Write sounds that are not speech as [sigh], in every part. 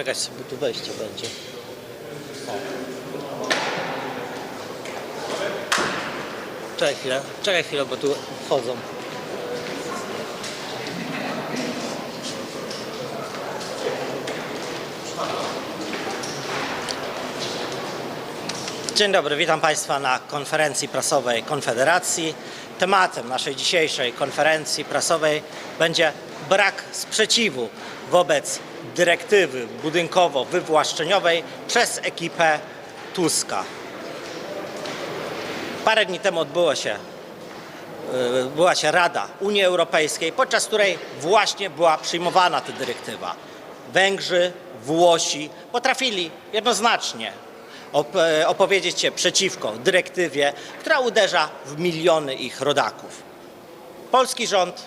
Czekać sobie tu wejście będzie. O. Czekaj chwilę, czekaj chwilę, bo tu wchodzą. Dzień dobry, witam Państwa na konferencji prasowej Konfederacji. Tematem naszej dzisiejszej konferencji prasowej będzie brak sprzeciwu wobec dyrektywy budynkowo-wywłaszczeniowej przez ekipę Tuska. Parę dni temu odbyło się, y, była się Rada Unii Europejskiej, podczas której właśnie była przyjmowana ta dyrektywa. Węgrzy, Włosi potrafili jednoznacznie e, opowiedzieć się przeciwko dyrektywie, która uderza w miliony ich rodaków. Polski rząd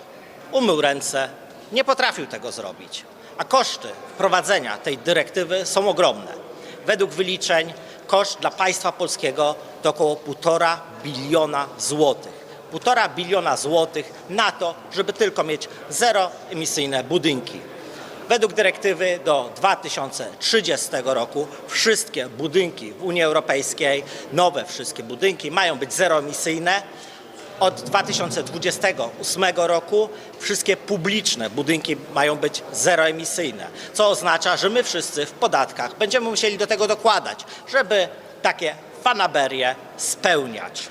umył ręce, nie potrafił tego zrobić, a koszty wprowadzenia tej dyrektywy są ogromne. Według wyliczeń koszt dla państwa polskiego to około 1,5 biliona złotych. 1,5 biliona złotych na to, żeby tylko mieć zeroemisyjne budynki. Według dyrektywy do 2030 roku wszystkie budynki w Unii Europejskiej, nowe wszystkie budynki mają być zeroemisyjne. Od 2028 roku wszystkie publiczne budynki mają być zeroemisyjne, co oznacza, że my wszyscy w podatkach będziemy musieli do tego dokładać, żeby takie fanaberie spełniać.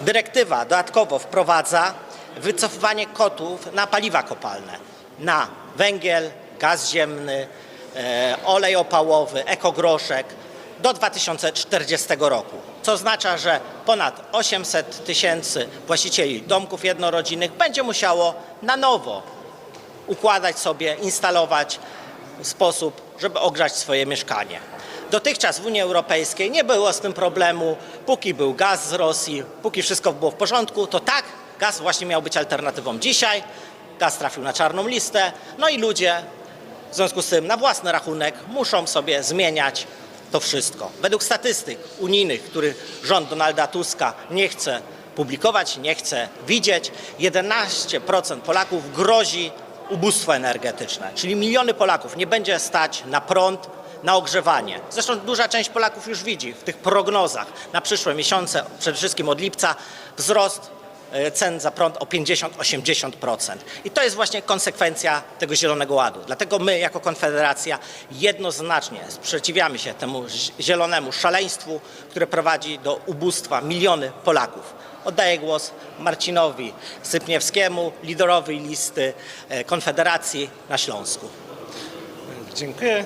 Dyrektywa dodatkowo wprowadza wycofywanie kotłów na paliwa kopalne, na węgiel, gaz ziemny, e, olej opałowy, ekogroszek do 2040 roku. Co oznacza, że ponad 800 tysięcy właścicieli domków jednorodzinnych będzie musiało na nowo układać sobie, instalować sposób, żeby ogrzać swoje mieszkanie. Dotychczas w Unii Europejskiej nie było z tym problemu, póki był gaz z Rosji, póki wszystko było w porządku, to tak, gaz właśnie miał być alternatywą. Dzisiaj gaz trafił na czarną listę, no i ludzie w związku z tym na własny rachunek muszą sobie zmieniać to wszystko. Według statystyk unijnych, których rząd Donalda Tuska nie chce publikować, nie chce widzieć, 11% Polaków grozi ubóstwo energetyczne, czyli miliony Polaków nie będzie stać na prąd, na ogrzewanie. Zresztą duża część Polaków już widzi w tych prognozach na przyszłe miesiące, przede wszystkim od lipca, wzrost cen za prąd o 50-80%. I to jest właśnie konsekwencja tego Zielonego Ładu. Dlatego my jako Konfederacja jednoznacznie sprzeciwiamy się temu zi- zielonemu szaleństwu, które prowadzi do ubóstwa miliony Polaków. Oddaję głos Marcinowi Sypniewskiemu, liderowi listy e, Konfederacji na Śląsku. Dziękuję.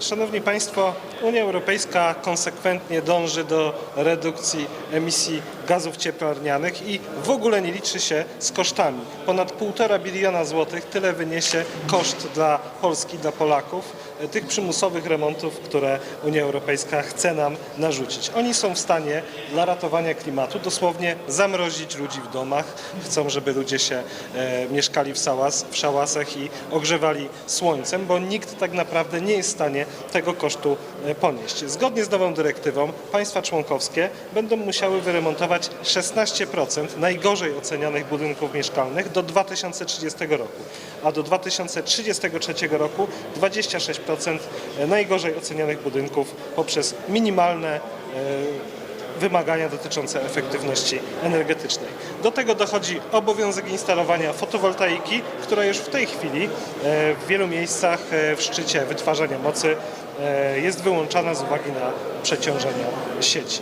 Szanowni Państwo, Unia Europejska konsekwentnie dąży do redukcji emisji gazów cieplarnianych i w ogóle nie liczy się z kosztami. Ponad 1,5 biliona złotych tyle wyniesie koszt dla Polski, dla Polaków, e, tych przymusowych remontów, które Unia Europejska chce nam narzucić. Oni są w stanie dla ratowania klimatu dosłownie zamrozić ludzi w domach. Chcą, żeby ludzie się e, mieszkali w, sałas, w szałasach i ogrzewali słońcem, bo nikt tak naprawdę nie jest w stanie tego kosztu e, ponieść. Zgodnie z nową dyrektywą państwa członkowskie będą musiały wyremontować 16% najgorzej ocenianych budynków mieszkalnych do 2030 roku, a do 2033 roku 26% najgorzej ocenianych budynków poprzez minimalne e, wymagania dotyczące efektywności energetycznej. Do tego dochodzi obowiązek instalowania fotowoltaiki, która już w tej chwili e, w wielu miejscach e, w szczycie wytwarzania mocy e, jest wyłączana z uwagi na przeciążenia sieci.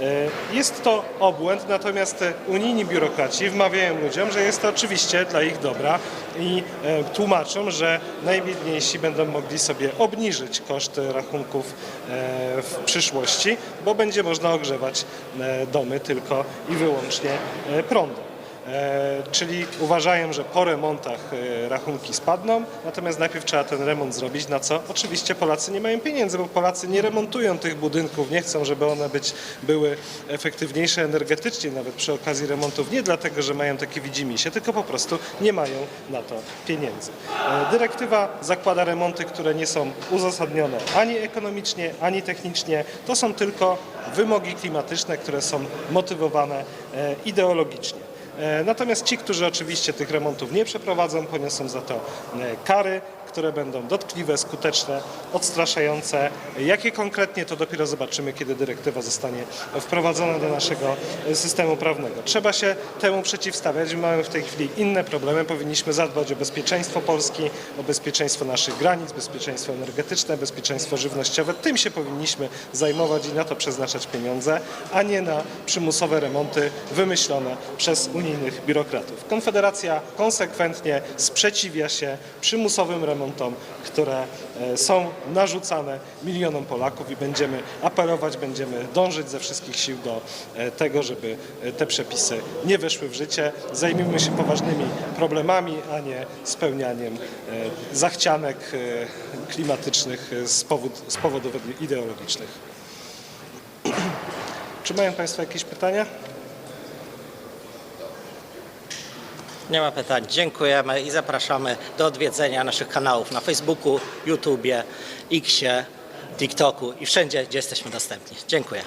E, Jest to obłęd, natomiast e, unijni biurokraci wmawiają ludziom, że jest to oczywiście dla ich dobra i e, tłumaczą, że najbiedniejsi będą mogli sobie obniżyć koszty rachunków e, w przyszłości, bo będzie można ogrzewać e, domy tylko i wyłącznie e, prądem. E, Czyli uważają, że po remontach e, rachunki spadną, natomiast najpierw trzeba ten remont zrobić, na co oczywiście Polacy nie mają pieniędzy, bo Polacy nie remontują tych budynków, nie chcą, żeby one być, były efektywniejsze energetycznie nawet przy okazji remontów, nie dlatego, że mają takie widzimisię, tylko po prostu nie mają na to pieniędzy. E, Dyrektywa zakłada remonty, które nie są uzasadnione ani ekonomicznie, ani technicznie, to są tylko wymogi klimatyczne, które są motywowane ideologicznie. E, Natomiast ci, którzy oczywiście tych remontów nie przeprowadzą, poniosą za to e, kary które będą dotkliwe, skuteczne, odstraszające. Jakie konkretnie to dopiero zobaczymy, kiedy dyrektywa zostanie wprowadzona do naszego systemu prawnego. Trzeba się temu przeciwstawiać. Mamy w tej chwili inne problemy. Powinniśmy zadbać o bezpieczeństwo Polski, o bezpieczeństwo naszych granic, bezpieczeństwo energetyczne, bezpieczeństwo żywnościowe. Tym się powinniśmy zajmować i na to przeznaczać pieniądze, a nie na przymusowe remonty wymyślone przez unijnych biurokratów. Konfederacja konsekwentnie sprzeciwia się przymusowym remontom, które e, są narzucane milionom Polaków i będziemy apelować, będziemy dążyć ze wszystkich sił do e, tego, żeby e, te przepisy nie weszły w życie. Zajmijmy się poważnymi problemami, a nie spełnianiem zachcianek klimatycznych z, powód, z powodów ideologicznych. [clears throat] Czy mają Państwo jakieś pytania? Nie ma pytań. Dziękujemy i zapraszamy do odwiedzenia naszych kanałów na Facebooku, YouTubie, Xie, TikToku i wszędzie, gdzie jesteśmy dostępni. Dziękuję.